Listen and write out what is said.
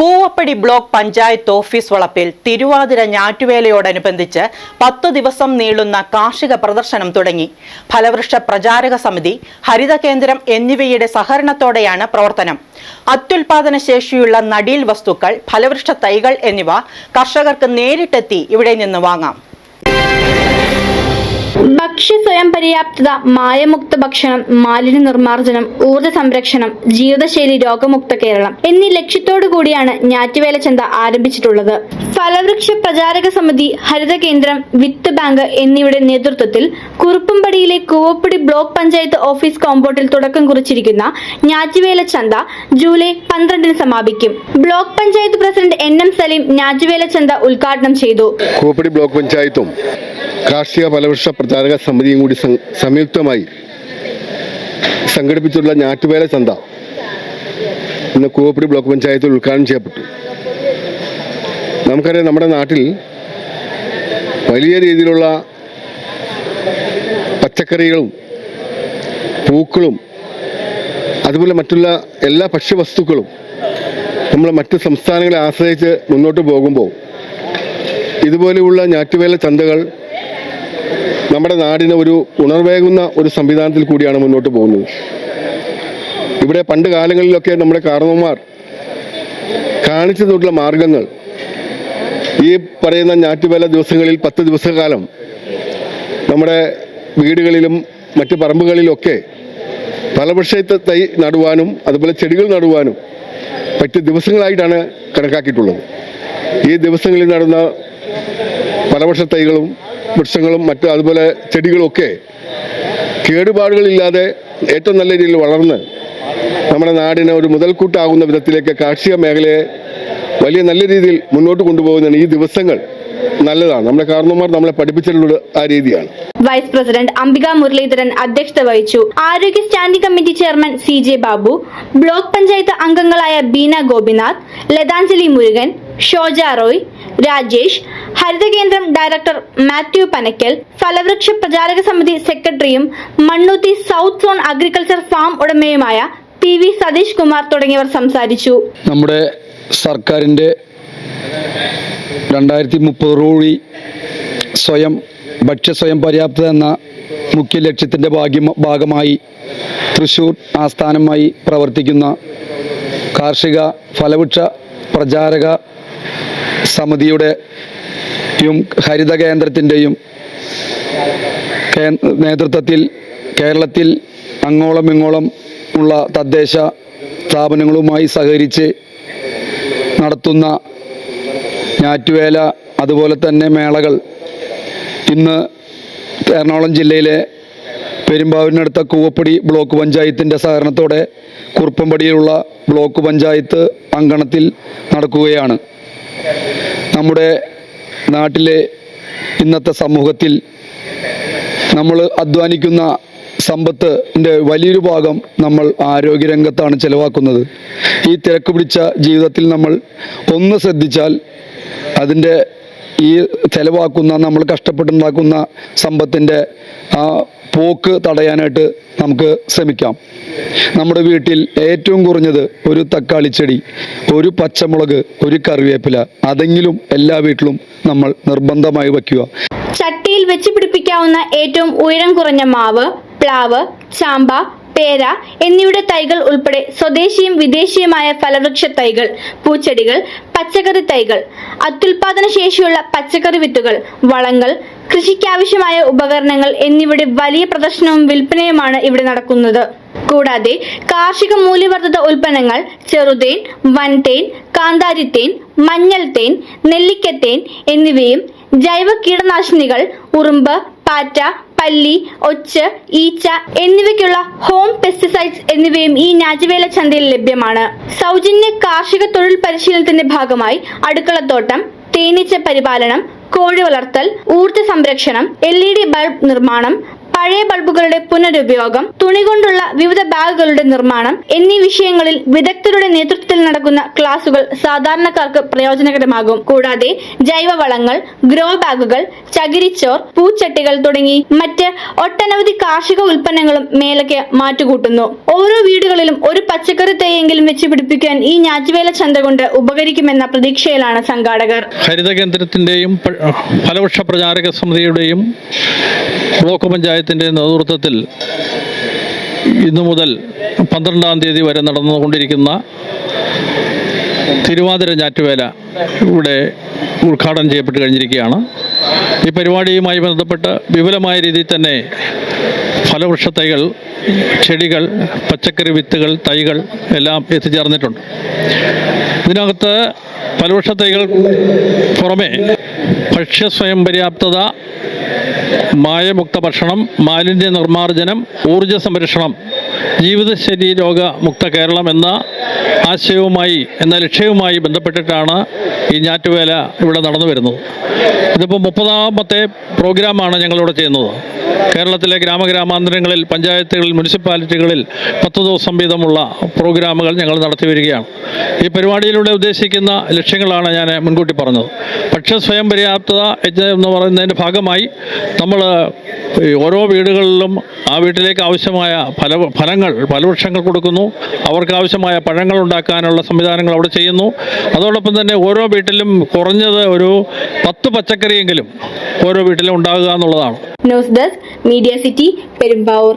Koovappady block panchayat office വളപ്പിൽ തിരുവാതിര ഞാറ്റുവേലയോടനുബന്ധിച്ച് പത്തു ദിവസം നീളുന്ന കാർഷിക പ്രദർശനം തുടങ്ങി. ഫലവൃക്ഷ പ്രചാരക സമിതി ഹരിത കേന്ദ്രം എന്നിവയുടെ സഹകരണത്തോടെയാണ് പ്രവർത്തനം. അത്യുൽപാദന ശേഷിയുള്ള നടീൽ വസ്തുക്കൾ ഫലവൃക്ഷ തൈകൾ എന്നിവ കർഷകർക്ക് നേരിട്ടെത്തി ഇവിടെ നിന്ന് വാങ്ങാം. ഭക്ഷ്യ സ്വയം പര്യാപ്തത മായമുക്ത ഭക്ഷണം മാലിന്യ നിർമ്മാർജനം ഊർജ സംരക്ഷണം ജീവിതശൈലി രോഗമുക്ത കേരളം എന്നീ ലക്ഷ്യത്തോടു കൂടിയാണ് ഞാറ്റുവേല ചന്ത ആരംഭിച്ചിട്ടുള്ളത്. ഫലവൃക്ഷ പ്രചാരക സമിതി ഹരിത കേന്ദ്രം വിത്ത് ബാങ്ക് എന്നിവയുടെ നേതൃത്വത്തിൽ കുറുപ്പുംപടിയിലെ കൂവപ്പടി ബ്ലോക്ക് പഞ്ചായത്ത് ഓഫീസ് കോമ്പൗണ്ടിൽ തുടക്കം കുറിച്ചിരിക്കുന്ന ഞാറ്റുവേല ചന്ത ജൂലൈ പന്ത്രണ്ടിന് സമാപിക്കും. Block panchayat president N M Saleem ഞാറ്റുവേല ചന്ത ഉദ്ഘാടനം ചെയ്തു. ബ്ലോക്ക് പഞ്ചായത്തും കാർഷിക ഫലവൃക്ഷ പ്രചാരക സമിതിയും കൂടി സംയുക്തമായി സംഘടിപ്പിച്ചുള്ള ഞാറ്റുവേല ചന്ത ഇന്ന് കൂവപ്പടി ബ്ലോക്ക് പഞ്ചായത്തിൽ ഉദ്ഘാടനം ചെയ്യപ്പെട്ടു. നമുക്കറിയാം നമ്മുടെ നാട്ടിൽ വലിയ രീതിയിലുള്ള പച്ചക്കറികളും പൂക്കളും അതുപോലെ മറ്റുള്ള എല്ലാ ഭക്ഷ്യവസ്തുക്കളും നമ്മൾ മറ്റ് സംസ്ഥാനങ്ങളെ ആശ്രയിച്ച് മുന്നോട്ട് പോകുമ്പോൾ ഇതുപോലെയുള്ള ഞാറ്റുവേല ചന്തകൾ നമ്മുടെ നാടിന് ഒരു ഉണർവേകുന്ന ഒരു സംവിധാനത്തിൽ കൂടിയാണ് മുന്നോട്ട് പോകുന്നത്. ഇവിടെ പണ്ട് കാലങ്ങളിലൊക്കെ നമ്മുടെ കാരണവന്മാർ കാണിച്ചു തന്നിട്ടുള്ള മാർഗങ്ങൾ ഈ പറയുന്ന ഞാറ്റുവേല ദിവസങ്ങളിൽ പത്ത് ദിവസക്കാലം നമ്മുടെ വീടുകളിലും മറ്റ് പറമ്പുകളിലൊക്കെ ഫലവൃക്ഷത്തെ തൈ നടുവാനും അതുപോലെ ചെടികൾ നടുവാനും പറ്റിയ ദിവസങ്ങളായിട്ടാണ് കണക്കാക്കിയിട്ടുള്ളത്. ഈ ദിവസങ്ങളിൽ നടന്ന ഫലവൃക്ഷ തൈകളും വൃക്ഷങ്ങളും മറ്റ് അതുപോലെ ചെടികളൊക്കെ കേടുപാടുകളില്ലാതെ ഏറ്റവും നല്ല രീതിയിൽ വളർന്ന് നമ്മുടെ നാടിന് ഒരു മുതൽക്കൂട്ടാകുന്ന വിധത്തിലേക്ക് കാർഷിക മേഖലയെ വലിയ നല്ല രീതിയിൽ മുന്നോട്ട് കൊണ്ടുപോകുന്നതാണ് ഈ ദിവസങ്ങൾ നല്ലതാണ്. നമ്മുടെ കാരണവന്മാർ നമ്മളെ പഠിപ്പിച്ചിട്ടുള്ള ആ രീതിയാണ്. വൈസ് പ്രസിഡന്റ് അംബിക മുരളീധരൻ അധ്യക്ഷത വഹിച്ചു. ആരോഗ്യ standing committee chairman C J Babu block panchayat അംഗങ്ങളായ ബീന ഗോപിനാഥ് ലതാഞ്ജലി മുരുകൻ ഷോജ റോയ് രാജേഷ് ഹരിത കേന്ദ്രം ഡയറക്ടർ മാത്യു പനക്കൽ ഫലവൃക്ഷ പ്രചാരക സമിതി സെക്രട്ടറിയും Mannuthy south zone agriculture farm ഉടമയുമായ P V Satheesh Kumar തുടങ്ങിയവർ സംസാരിച്ചു. നമ്മുടെ സർക്കാരിന്റെ രണ്ടായിരത്തി മുപ്പതോടുകൂടി സ്വയം ഭക്ഷ്യ സ്വയം പര്യാപ്തത എന്ന മുഖ്യ ലക്ഷ്യത്തിന്റെ ഭാഗമായി തൃശൂർ ആസ്ഥാനമായി പ്രവർത്തിക്കുന്ന കാർഷിക ഫലവൃക്ഷ പ്രചാരക സമിതിയുടെ യും ഹരിത കേന്ദ്രത്തിന്റെയും നേതൃത്വത്തിൽ കേരളത്തിൽ അങ്ങോളം ഇങ്ങോളം ഉള്ള തദ്ദേശ സ്ഥാപനങ്ങളുമായി സഹകരിച്ച് നടത്തുന്ന ഞാറ്റുവേല അതുപോലെ തന്നെ മേളകൾ ഇന്ന് എറണാകുളം ജില്ലയിലെ പെരുമ്പാവൂരിനടുത്ത കൂവപ്പടി ബ്ലോക്ക് പഞ്ചായത്തിന്റെ സഹകരണത്തോടെ കുറുപ്പമ്പടിയിലുള്ള ബ്ലോക്ക് പഞ്ചായത്ത് അങ്കണത്തിൽ നടക്കുകയാണ്. നമ്മുടെ നാട്ടിലെ ഇന്നത്തെ സമൂഹത്തിൽ നമ്മൾ അധ്വാനിക്കുന്ന സമ്പത്തിന്റെ വലിയൊരു ഭാഗം നമ്മൾ ആരോഗ്യരംഗത്താണ് ചിലവാക്കുന്നത്. ഈ തിരക്ക് പിടിച്ച ജീവിതത്തിൽ നമ്മൾ ഒന്ന് ശ്രദ്ധിച്ചാൽ അതിന്റെ ഈ ചെലവാക്കുന്ന നമ്മൾ കഷ്ടപ്പെട്ടുണ്ടാക്കുന്ന സമ്പത്തിന്റെ ആ പോക്ക് തടയാനായിട്ട് നമുക്ക് ശ്രമിക്കാം. നമ്മുടെ വീട്ടിൽ ഏറ്റവും കുറഞ്ഞത് ഒരു തക്കാളി ചെടി ഒരു പച്ചമുളക് ഒരു കറിവേപ്പില അതെങ്കിലും എല്ലാ വീട്ടിലും നമ്മൾ നിർബന്ധമായി വയ്ക്കുക. ചട്ടിയിൽ വെച്ച് പിടിപ്പിക്കാവുന്ന ഏറ്റവും ഉയരം കുറഞ്ഞ മാവ് പ്ലാവ് ചാമ്പ പേര എന്നിവയുടെ തൈകൾ ഉൾപ്പെടെ സ്വദേശിയും വിദേശിയുമായ ഫലവൃക്ഷ തൈകൾ പൂച്ചെടികൾ പച്ചക്കറി തൈകൾ അത്യുൽപാദന ശേഷിയുള്ള പച്ചക്കറി വിത്തുകൾ വളങ്ങൾ കൃഷിക്കാവശ്യമായ ഉപകരണങ്ങൾ എന്നിവയുടെ വലിയ പ്രദർശനവും വിൽപ്പനയുമാണ് ഇവിടെ നടക്കുന്നത്. കൂടാതെ കാർഷിക മൂല്യവർദ്ധിത ഉൽപ്പന്നങ്ങൾ ചെറുതേൻ വൻതേൻ കാന്താരിത്തേൻ മഞ്ഞൾത്തേൻ തേൻ നെല്ലിക്കത്തേൻ എന്നിവയും ജൈവ കീടനാശിനികൾ ഉറുമ്പ് പാറ്റ പല്ലി ഒച്ച് ഈച്ച എന്നിവയ്ക്കുള്ള ഹോം പെസ്റ്റിസൈഡ്സ് എന്നിവയും ഈ ഞാറ്റുവേല ചന്തയിൽ ലഭ്യമാണ്. സൗജന്യ കാർഷിക തൊഴിൽ പരിശീലനത്തിന്റെ ഭാഗമായി അടുക്കളത്തോട്ടം തേനീച്ച പരിപാലനം കോഴി വളർത്തൽ ഊർജ സംരക്ഷണം എൽ ഇ ഡി ബൾബ് നിർമ്മാണം പഴയ ബൾബുകളുടെ പുനരുപയോഗം തുണി കൊണ്ടുള്ള വിവിധ ബാഗുകളുടെ നിർമ്മാണം എന്നീ വിഷയങ്ങളിൽ വിദഗ്ധരുടെ നേതൃത്വത്തിൽ നടക്കുന്ന ക്ലാസുകൾ സാധാരണക്കാർക്ക് പ്രയോജനകരമാകും. കൂടാതെ ജൈവവളങ്ങൾ ഗ്രോ ബാഗുകൾ ചകിരിച്ചോർ പൂച്ചട്ടികൾ തുടങ്ങി മറ്റ് ഒട്ടനവധി കാർഷിക ഉൽപ്പന്നങ്ങളും മേലയ്ക്ക് മാറ്റുകൂട്ടുന്നു. ഓരോ വീടുകളിലും ഒരു പച്ചക്കറി തൈയെങ്കിലും വെച്ച് പിടിപ്പിക്കാൻ ഈ ഞാറ്റുവേല ചന്ത കൊണ്ട് ഉപകരിക്കുമെന്ന പ്രതീക്ഷയിലാണ് സംഘാടകർ. ഹരിത കേന്ദ്രത്തിന്റെയും ഫലവൃക്ഷ പ്രചാരക സമിതിയുടെയും ബ്ലോക്ക് പഞ്ചായത്തിന്റെ നേതൃത്വത്തിൽ ഇന്നു മുതൽ പന്ത്രണ്ടാം തീയതി വരെ നടന്നുകൊണ്ടിരിക്കുന്ന തിരുവാതിര ഞാറ്റുവേല ഇവിടെ ഉദ്ഘാടനം ചെയ്യപ്പെട്ട് കഴിഞ്ഞിരിക്കുകയാണ്. ഈ പരിപാടിയുമായി ബന്ധപ്പെട്ട് വിപുലമായ രീതിയിൽ തന്നെ ഫലവൃക്ഷ തൈകൾ ചെടികൾ പച്ചക്കറി വിത്തുകൾ തൈകൾ എല്ലാം എത്തിച്ചേർന്നിട്ടുണ്ട്. ഇതിനകത്ത് ഫലവൃക്ഷ തൈകൾ പുറമെ ഭക്ഷ്യ സ്വയം പര്യാപ്തത മായമുക്ത ഭക്ഷണം മാലിന്യ നിർമ്മാർജനം ഊർജ സംരക്ഷണം ജീവിതശൈലി രോഗമുക്ത കേരളം എന്ന ആശയവുമായി എന്ന ലക്ഷ്യവുമായി ബന്ധപ്പെട്ടിട്ടാണ് ഈ ഞാറ്റുവേല ഇവിടെ നടന്നു വരുന്നത് ഇതിപ്പോൾ മുപ്പതാമത്തെ പ്രോഗ്രാമാണ് ഞങ്ങളിവിടെ ചെയ്യുന്നത്. കേരളത്തിലെ ഗ്രാമഗ്രാമാന്തരങ്ങളിൽ പഞ്ചായത്തുകളിൽ മുനിസിപ്പാലിറ്റികളിൽ പത്ത് ദിവസം വീതമുള്ള പ്രോഗ്രാമുകൾ ഞങ്ങൾ നടത്തി വരികയാണ്. ഈ പരിപാടിയിലൂടെ ഉദ്ദേശിക്കുന്ന ലക്ഷ്യങ്ങളാണ് ഞാൻ മുൻകൂട്ടി പറഞ്ഞത്. ഭക്ഷ്യ സ്വയം പര്യാപ്തത എന്ന് പറയുന്നതിന്റെ ഭാഗമായി നമ്മൾ ഓരോ വീടുകളിലും ആ വീട്ടിലേക്ക് ആവശ്യമായ ഫല ഫലങ്ങൾ ഫലവൃക്ഷങ്ങൾ കൊടുക്കുന്നു. അവർക്ക് ആവശ്യമായ പഴങ്ങൾ ഉണ്ടാക്കാനുള്ള സംവിധാനങ്ങൾ അവിടെ ചെയ്യുന്നു. അതോടൊപ്പം തന്നെ ഓരോ വീട്ടിലും കുറഞ്ഞത് ഒരു പത്ത് പച്ചക്കറിയെങ്കിലും ഓരോ വീട്ടിലും ഉണ്ടാകുക എന്നുള്ളതാണ്. News desk media city Perumbavoor.